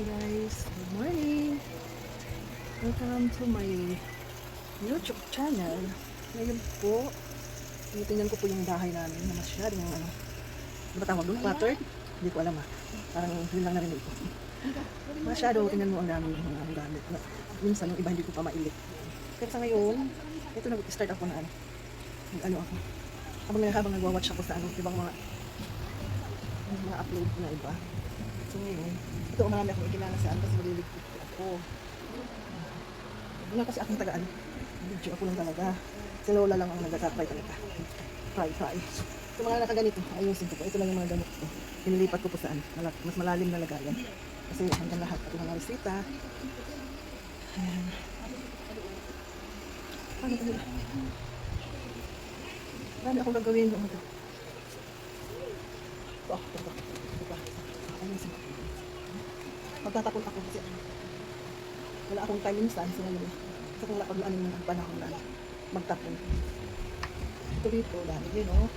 Hi guys, good morning. Welcome to my YouTube channel. Ngayon po, tingnan ko po yung bahay namin na masyadong ano, ano ba tawag doon? Cluttered? Hindi ko alam ah. Parang yun lang narinig ko. Masyado, tingnan mo ang dami ng mga gamit. Na, minsan yung iba hindi ko pa mailit. Pero sa ngayon, ito nag-start ako na ano. Nag-ano ako. Habang, habang nagwa-watch ako sa ano, ibang mga mga upload na iba. So ngayon, ito marami akong ikilala sa ano kasi maliligpit ko ako. Nga kasi akong tagaan. Video ako lang talaga. Si Lola lang ang nagtatry talaga. Try, try. Ito mga nakaganito, ayusin ko po. Ito lang yung mga gamit ko. Pinilipat ko po saan. Mas malalim na lagayan. Kasi hanggang lahat. Pati mga resita. Ayan. Paano ba yun? Marami akong gagawin. Ito. Ito, ito, ito. Ayusin ko. Magtatapon ako kasi wala akong time minsan sa ngayon. Sa kung wala pag ano ng panahon na magtapon. Ito dito, dami din, no?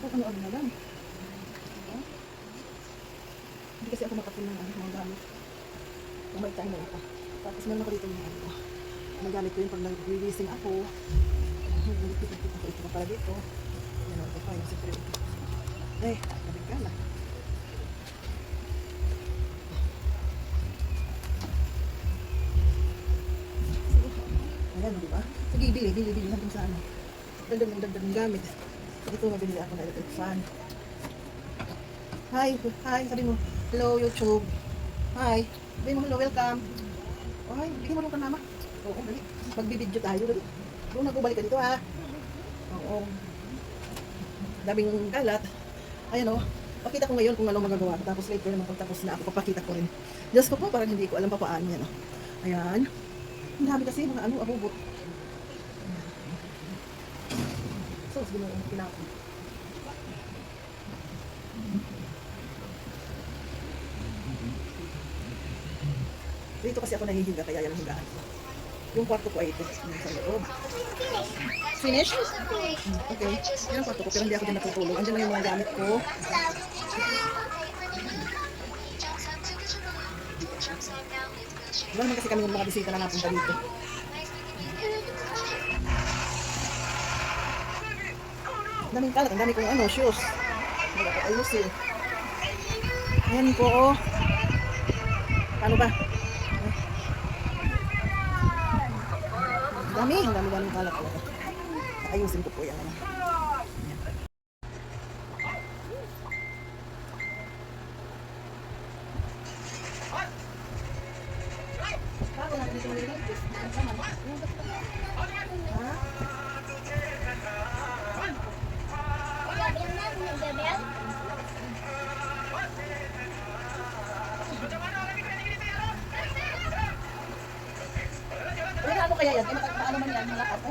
Ito, ano, ano na lang. Diba? Hindi kasi ako makapun ng ano, mga gamit. Kung may time na ito. Tapos meron ako dito yung ano ko. Nagamit ko yun pag nag-releasing ako. Nagpipit-pit ako ito pa pala dito. Yan, ito pa yung secret. Eh, nabig ka na. Ayan, di ba? Sige, bili, bili, bili natin sa ano. Dagdag ng dagdag ng gamit. Ito, mabili ako na electric fan. Hi, hi, sabi mo, hello YouTube. Hi, sabi mo hello, welcome. Oh, hi, bigyan mo lang ka nama. Oo, dali. Magbibideo tayo, dali. Doon na, balik ka dito ha. Oo. Daming kalat. Ayan o. Pakita ko ngayon kung ano magagawa ko. Tapos later naman pagtapos na ako, papakita ko rin. Diyos ko po, parang hindi ko alam pa paano yan. O. Ayan. Ang dami kasi mga ano, abubot. So, sige mo yung pinapon. Dito kasi ako nahihiga, kaya yan ang higaan ko. Yung kwarto ko ay ito, sa loob. Finish? Hmm, Okay. Yan ang kwarto ko, pero hindi ako din natutulog. Andiyan na yung mga gamit ko. Wala naman kasi kami ng mga bisita na napunta dito. Ang daming kalat, ang dami kong ano, shoes. Hindi ako ayusin. Ayan po, oh. Paano ba? Ang dami, ang dami daming kalat. Ayusin ko po yan. Ano.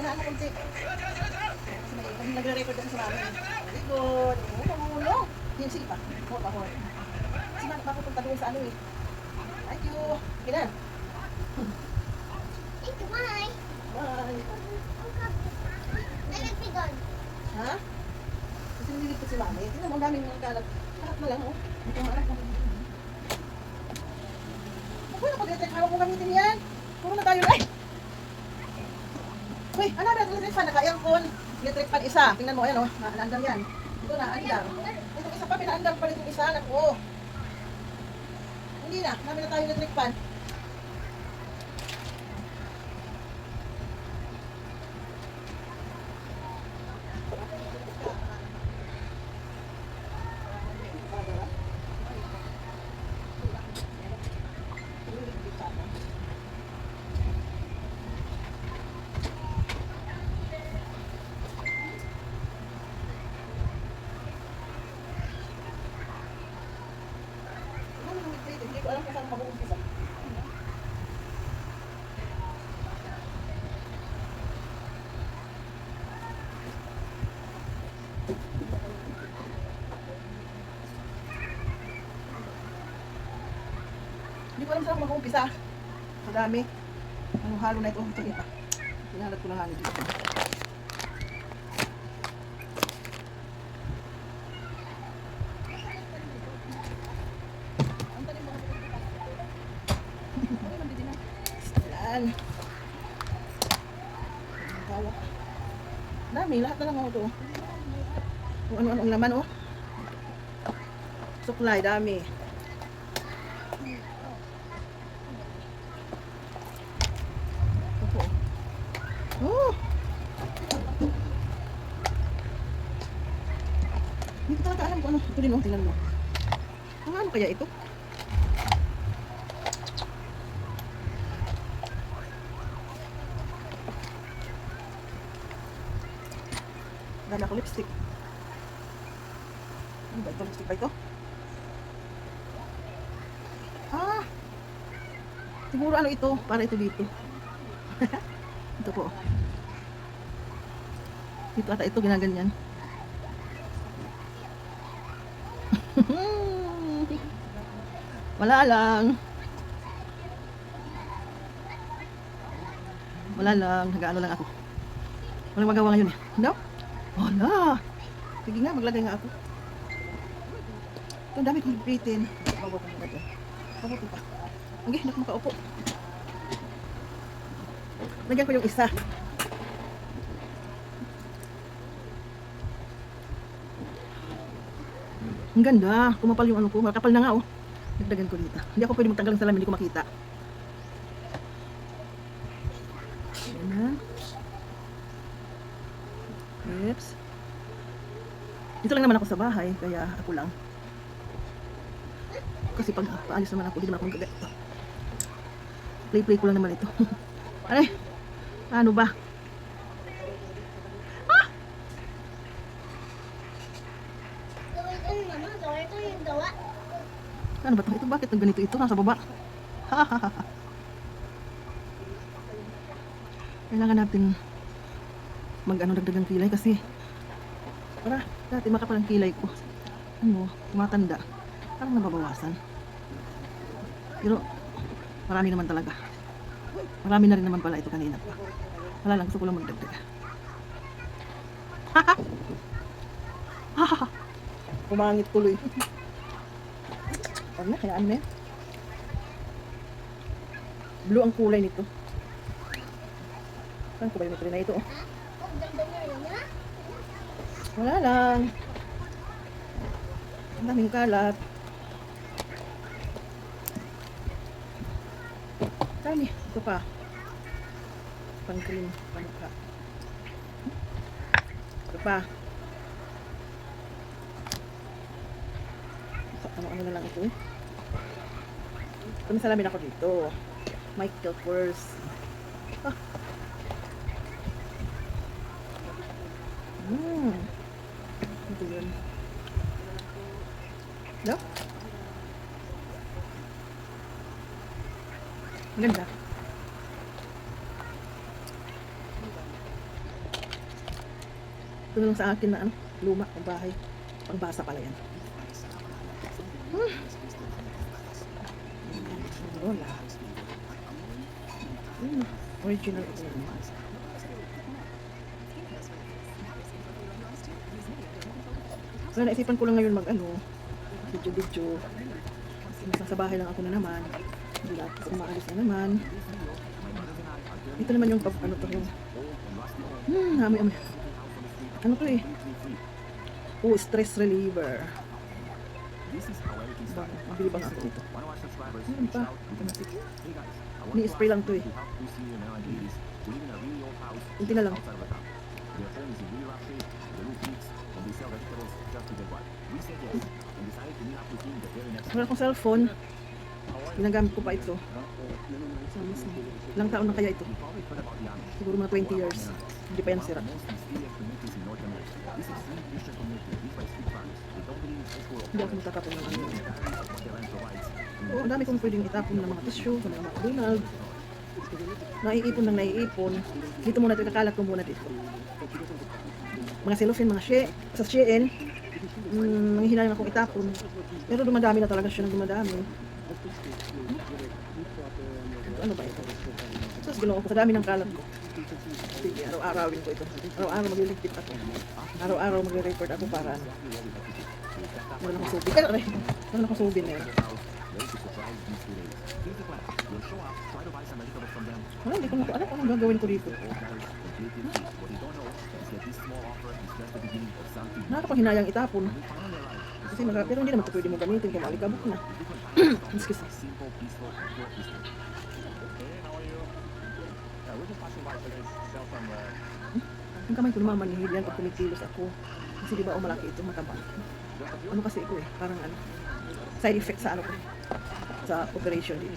Ano kunti. Nagre-record ako sa. Very good. Oo, ulo. Yan, sige pa. Hold, pa, hold. Kasi na, mapupunta doon sa ano eh. Thank you. Okay na. Bye. Ha? Kasi nililigpit si mami. Tingnan mo, ang daming mga kalat. Kalat na lang, oh. Ito mga anak. Ako, dito. Hawak mo gamitin yan. Puro na tayo, ay! Uy, ano na electric fan? Naka-aircon. Electric fan isa. Tingnan mo, ayan o. Na naandam yan. Ito na, andam. Itong isa pa, pinaandam pa rin itong isa. Naku. Hindi na. Namin na tayo electric fan. Hindi ko alam saan mag-umpisa. Sa dami. Ano halo na ito? Ito kita. Pinalag ko lang halo dito. Yan. Hawak. Dami, lahat na lang ako to. Kung ano-ano ang laman, oh. Suklay, dami. Dami. Ko talaga alam kung ano. Ito din, oh. Tingnan mo. Ang ano kaya ito? Dala ko lipstick. Ano ba ito? Lipstick ba ito? Ah! Siguro ano ito? Para ito dito. ito po. Dito ata ito ginaganyan. Wala lang. Wala lang. Nag-ano lang ako. Walang magawa ngayon eh. No? Wala. Sige nga, maglagay nga ako. Ito, ang dami kong bitin. Babutin ko ito. Babutin pa. Okay, hindi ako makaupo. Lagyan ko yung isa. Ang ganda. Kumapal yung ano ko. Makapal na nga oh. Dagdagan ko dito. Hindi ako pwede magtanggal ng salamin. Hindi ko makita. Ayan na. Oops. Dito lang naman ako sa bahay, kaya ako lang. Kasi pag paalis naman ako, hindi naman ako gagat. Play-play ko lang naman ito. Ay, ano ba? Gawin ko yung ano, gawin ko yung gawa. Ano ba to? Ito bakit ganito ito? Nasa baba. Kailangan natin mag ano dagdagang kilay kasi para dati makapal ang kilay ko. Ano, tumatanda. Parang nababawasan. Pero marami naman talaga. Marami na rin naman pala ito kanina pa. Wala lang, gusto ko lang magdagdag. Pumangit tuloy. Huwag na, hayaan mo yan. Blue ang kulay nito. Saan ko ba yung na ito? oh? Wala lang. Ang daming kalat. Dami. Ito pa. Pang-cream. Pang-ka. Ito pa. Ano-ano na lang ito eh. May salamin ako dito. Michael Kors. Ah. Hmm. Ito yun. No? Ganda. Ito na sa akin na ano, luma ang bahay. Pangbasa pala yan. Hmm. Lola. Hmm. Original yun. Wala, naisipan ko lang ngayon mag ano, video-video. Nasa sa bahay lang ako na naman. Hindi lahat kasi umaalis na naman. Ito naman yung pag ano to yung hmm, amoy amoy. Ano to eh? Oh, stress reliever. Ba, mabili ba nga ako ito? Meron pa. Ni-spray lang to eh. Kunti na lang. Wala akong cellphone. Ginagamit ko pa ito. So, mas, ilang taon na kaya ito? Siguro mga 20 years. Hindi pa yan sira. Hindi ako matatapon ng ano. Oo, ang dami kong pwedeng itapon ng mga tissue, sa mga McDonald. Naiipon ng naiipon. Dito muna ito, ikakalat ko muna dito. Mga cellophane, mga she, sa Shein, mm, nanghihinayan akong itapon. Pero dumadami na talaga siya ng dumadami. Ito, ano ba ito? Sus, ginawa ko sa dami ng kalat ko. Sige, araw-arawin ko ito. Araw-araw magliligpit ako. Araw-araw magre-record ako para ano. Wala akong subi. Kaya, aray, wala akong them. Wala, hindi ko na alam kung anong gagawin ko dito. Something. Nakakapanghinayang itapon. Kasi maga, pero hindi naman ito pwede mo gamitin kung maalikabok na. Excuse me. uh, Ang kamay ko namamanihid yan pag kumikilos ako. Kasi di ba o malaki ito, mataba. Ano kasi ito eh, parang ano, side effect sa ano ko, sa operation. Okay.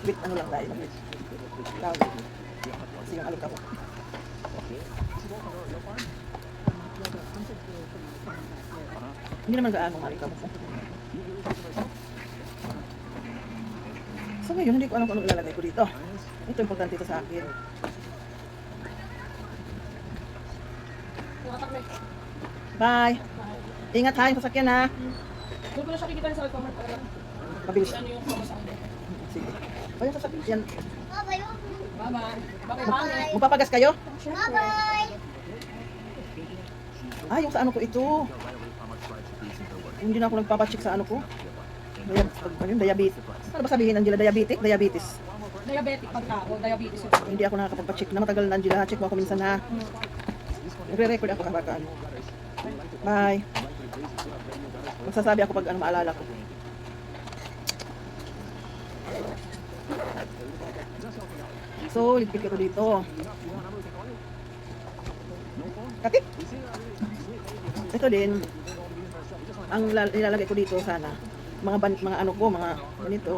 Wait, ano lang tayo. Tawag. Kasi yung alikabok. Okay. Hindi naman gaano it yourself? So ngayon, hindi ko alam kung anong ilalagay ko dito. Ito importante ito sa akin. Bye! Ingat ha, yung sasakyan ha. Doon ko na siya kikita sa Alphamart para Mabilis. ano yung promo sa akin. Sige. O yung sasakyan. Bye-bye. Magpapagas kayo? Bye-bye. Ah, yung sa ano ko ito. Hindi na ako nagpapacheck sa ano ko. Ano yun, diabetes. Ano ba sabihin, Angela? Diabetic? Diabetes. Diabetic pagka o diabetes yun. Hindi ako nakakapagpacheck na matagal na, Angela. Check mo ako minsan na. Nagre-record ako kapag ano. Bye. Magsasabi ako pag ano maalala ko. So, ligpit ko dito. Katik! Ito din. Ang lal- nilalagay ko dito sana. Mga ban mga ano ko, mga ganito.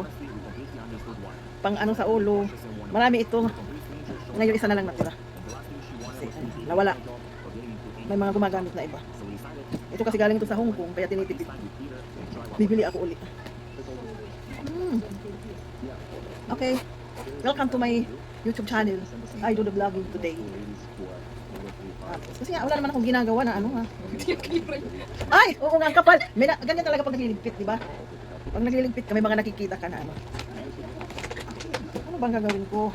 Pang ano sa ulo. Marami ito. Ngayon isa na lang natira. Kasi, ano, nawala. May mga gumagamit na iba. Ito kasi galing ito sa Hong Kong, kaya tinitipid. Bibili ako ulit. Mm. Okay. Welcome to my YouTube channel. I do the vlogging today. Ah, kasi nga, wala naman akong ginagawa na ano ha. Ay, oo nga, kapal. May na, ganyan talaga pag nagliligpit, di ba? Pag nagliligpit ka, may mga nakikita ka na ano. Ano bang gagawin ko?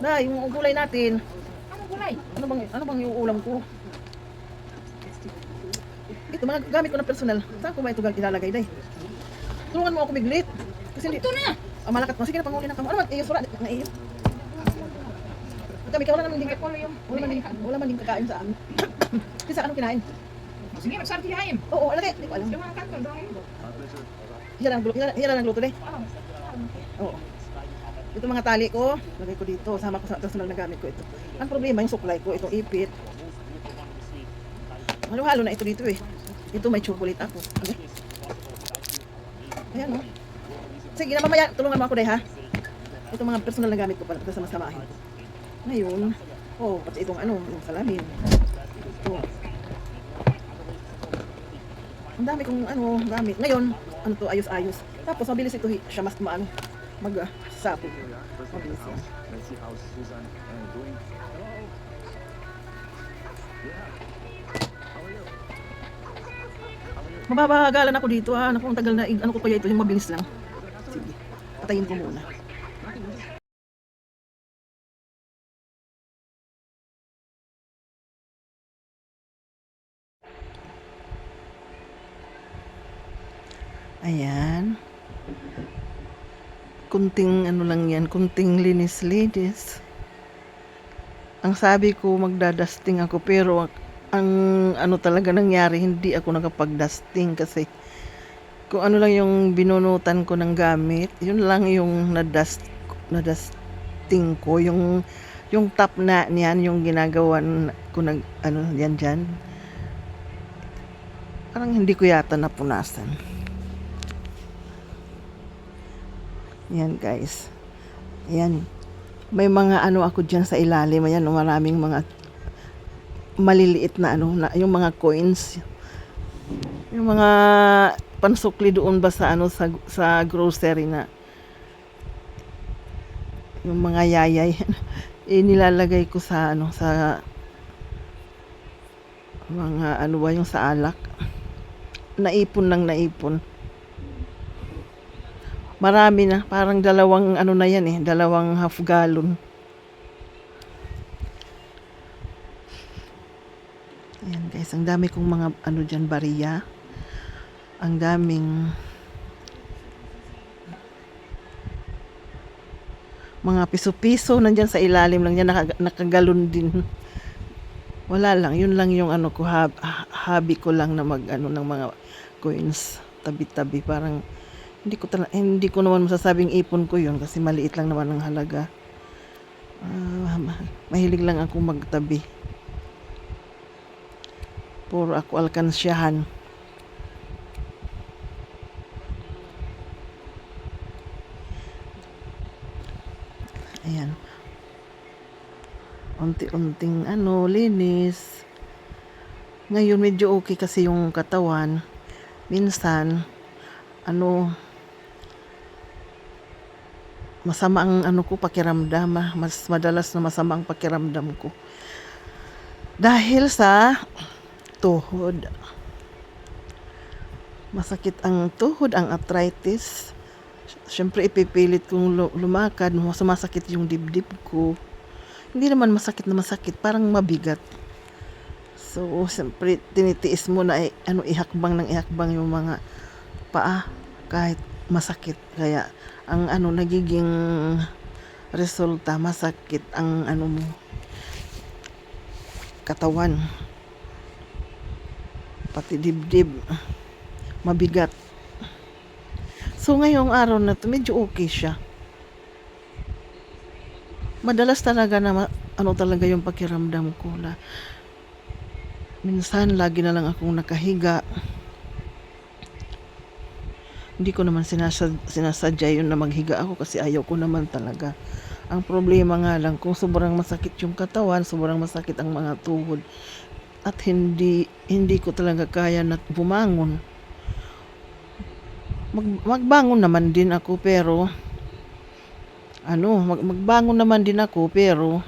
Na, yung gulay natin. Anong gulay? Ano bang, ano bang yung ulam ko? Ito, mga gamit ko na personal. Saan ko ba ito ilalagay, day? Tulungan mo ako biglit. Kasi hindi. Ito na! Ah, malakat mo. Sige na, panguli na kamo. Ano ba? Iyo, sura. Na iyo. Kami, wala naman din, Ano wala man din, wala man din kakain sa amin. Kasi sa anong kinain? Sige, magsarti haim. Oo, alagay. Hindi ko alam. Yung mga kanto, doon. Hila lang, hila, hila lang luto, day. Oo. Ito mga tali ko, lagay ko dito. Sama ko sa personal na gamit ko ito. Ang problema, yung suklay ko, itong ipit. Halo-halo na ito dito eh. Ito may chocolate ako. Okay. Ayan o. Sige na mamaya, tulungan mo ako deh ha. Ito mga personal na gamit ko pala sa masamahin. Ngayon, oh, pati itong ano, yung salamin. Ito. Ang dami kong ano, gamit. Ngayon, ano to, ayos-ayos. Tapos mabilis ito siya mas maano, mag uh, are you? Mababagalan ako dito ha. Naku, ang tagal na, ano ko kaya ito, yung mabilis lang. Patayin ko muna. Ayan. Kunting ano lang yan, kunting linis-linis. Ang sabi ko magdadusting ako pero ang ano talaga nangyari, hindi ako nakapag-dusting kasi kung ano lang yung binunutan ko ng gamit, yun lang yung na-dust, na-dusting ko, yung yung top na niyan, yung ginagawan ko nag, ano, yan dyan. Parang hindi ko yata napunasan. Yan guys. Yan. May mga ano ako dyan sa ilalim. Ayan, maraming mga maliliit na ano, na, yung mga coins. Yung mga pansukli doon ba sa ano sa sa grocery na yung mga yayay inilalagay ko sa ano sa mga ano ba yung sa alak naipon ng naipon. Marami na, parang dalawang ano na yan eh, dalawang half gallon. Ayan guys, ang dami kong mga ano dyan, bariya. Ang daming mga piso-piso nandyan sa ilalim lang yan, naka, nakagalon din. Wala lang, yun lang yung ano ko, hab, hobby ko lang na mag ano ng mga coins tabi-tabi. Parang hindi ko tala, hindi ko naman masasabing ipon ko yun kasi maliit lang naman ang halaga. Ma- mahilig lang ako magtabi. Puro ako alkansyahan. Ayan. Unti-unting ano, linis. Ngayon medyo okay kasi yung katawan. Minsan, ano, masama ang ano ko pakiramdam ah. mas madalas na masama ang pakiramdam ko dahil sa tuhod. Masakit ang tuhod ang arthritis. Syempre ipipilit kong lu- lumakad. Mas sumasakit yung dibdib ko. Hindi naman masakit na masakit parang mabigat. So syempre tinitiis mo na i- ano ihakbang ng ihakbang yung mga paa kahit masakit. Kaya ang ano nagiging resulta masakit ang ano mo katawan pati dibdib. Mabigat. So ngayong araw na to medyo okay siya. Madalas talaga na ano talaga yung pakiramdam ko la minsan lagi na lang akong nakahiga. Hindi ko naman sinasad, sinasadya yun na maghiga ako kasi ayaw ko naman talaga. Ang problema nga lang, kung sobrang masakit yung katawan, sobrang masakit ang mga tuhod, at hindi hindi ko talaga kaya na bumangon. Mag, magbangon naman din ako pero ano, mag, magbangon naman din ako pero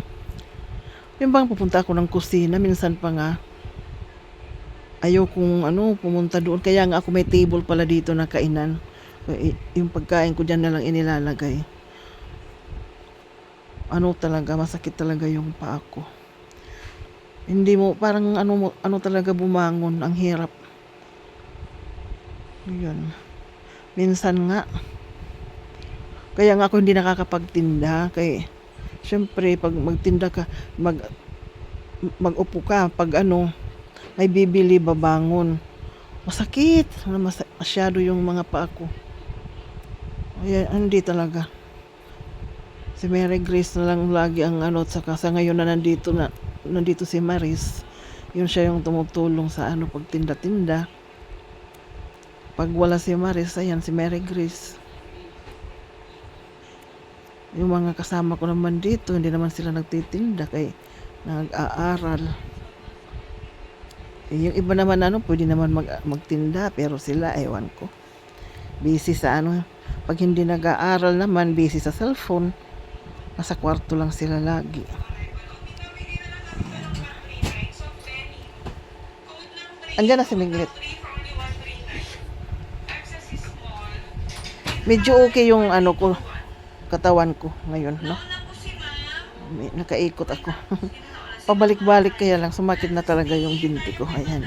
yung bang pupunta ako ng kusina, minsan pa nga ayaw kong ano, pumunta doon. Kaya nga ako may table pala dito na kainan. Eh, Yung pagkain ko dyan na lang inilalagay. Ano talaga, masakit talaga yung paa ko. Hindi mo, parang ano, ano talaga bumangon, ang hirap. Yun. Minsan nga, kaya nga ako hindi nakakapagtinda. Kaya, syempre, pag magtinda ka, mag, mag-upo ka, pag ano, may bibili babangon. Masakit. Mas, masyado yung mga paa ko. Kaya hindi talaga. Si Mary Grace na lang lagi ang ano at saka sa ngayon na nandito na nandito si Maris. Yun siya yung tumutulong sa ano pagtinda-tinda. Pag wala si Maris, ayan si Mary Grace. Yung mga kasama ko naman dito, hindi naman sila nagtitinda kay nag-aaral. Eh, yung iba naman ano, pwede naman mag, magtinda, pero sila, ewan ko. Busy sa ano, pag hindi nag-aaral naman, busy sa cellphone. Nasa kwarto lang sila lagi. Andiyan na si Miglet. Medyo okay yung ano ko, katawan ko ngayon, no? Nakaikot ako. Pabalik-balik kaya lang, sumakit na talaga yung binti ko. Ayan.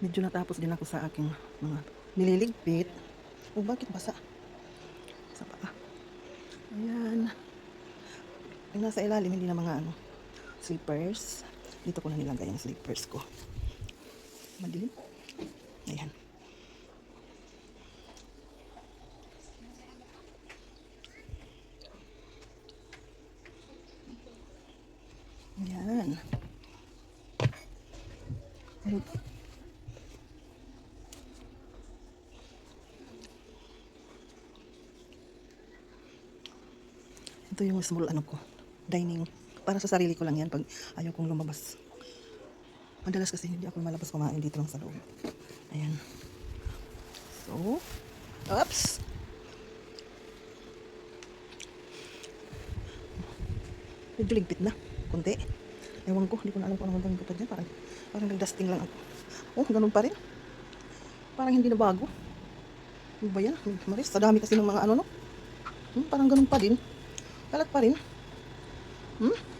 Medyo natapos din ako sa aking mga nililigpit. Oh, bakit basa? Sa paa. Ayan. Yung nasa ilalim, hindi na mga ano, slippers. Dito ko na nilagay yung slippers ko. Madilim. Ayan. Ayan. Ito yung small ano ko, dining. Para sa sarili ko lang yan pag ayaw kong lumabas. Madalas kasi hindi ako malabas kumain dito lang sa loob. Ayan. So, oops! Medyo na. Kunti. Ewan ko, hindi ko na alam kung ano magandang dyan. Parang Parang nag-dusting lang ako. Oh, ganun pa rin. Parang hindi na bago. Ano ba yan? Maris, sa dami kasi ng mga ano, no? Hmm, parang ganun pa din. Kalat pa rin. Hmm?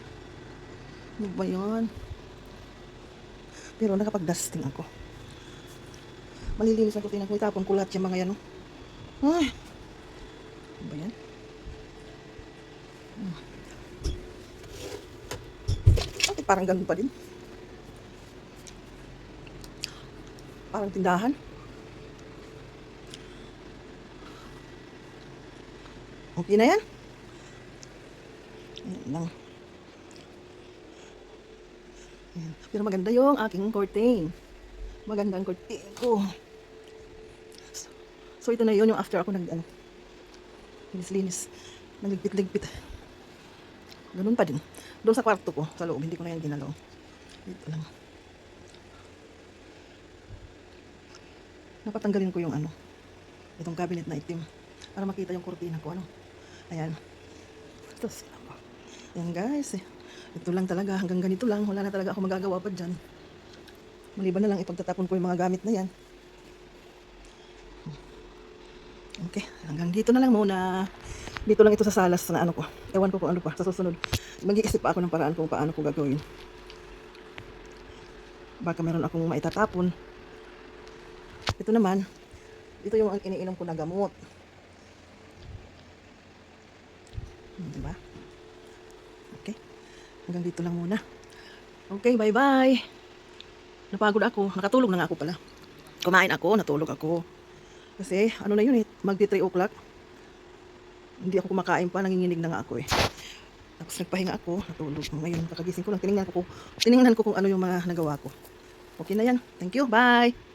Ano ba yan? Pero nakapag-dusting ako. Malilinis ang kutina ko. Itapon ko lahat yung mga yan, no? Ay! Ano ba yan? Hmm. Bakit parang ganun pa din? Parang tindahan. Okay na yan? Ayan lang. Pero maganda yung aking curtain. Maganda ang curtain ko. So, so ito na yun yung after ako nag ano. Linis-linis. Nagligpit-ligpit. Ganun pa din. Doon sa kwarto ko, sa loob, hindi ko na yan ginalaw. Dito lang. Napatanggalin ko yung ano, itong cabinet na itim. Para makita yung kurtina ko, ano. Ayan. Tapos. Ayan guys, eh. Ito lang talaga, hanggang ganito lang. Wala na talaga ako magagawa pa dyan. Maliban na lang ipagtatapon ko yung mga gamit na yan. Okay, hanggang dito na lang muna. Dito lang ito sa salas na ano ko. Ewan ko kung ano pa sa susunod. Mag-iisip pa ako ng paraan kung paano ko gagawin. Baka meron akong maitatapon. Ito naman, ito yung iniinom ko na gamot. Hmm, Diba? Okay. Hanggang dito lang muna. Okay, bye-bye. Napagod ako. Nakatulog na nga ako pala. Kumain ako, natulog ako. Kasi, ano na yun eh, magti 3 o'clock. Hindi ako kumakain pa, nanginginig na nga ako eh. Tapos nagpahinga ako, natulog. Ngayon, kakagising ko lang, tinignan ko, tinignan ko kung ano yung mga nagawa ko. Okay na yan. Thank you. Bye!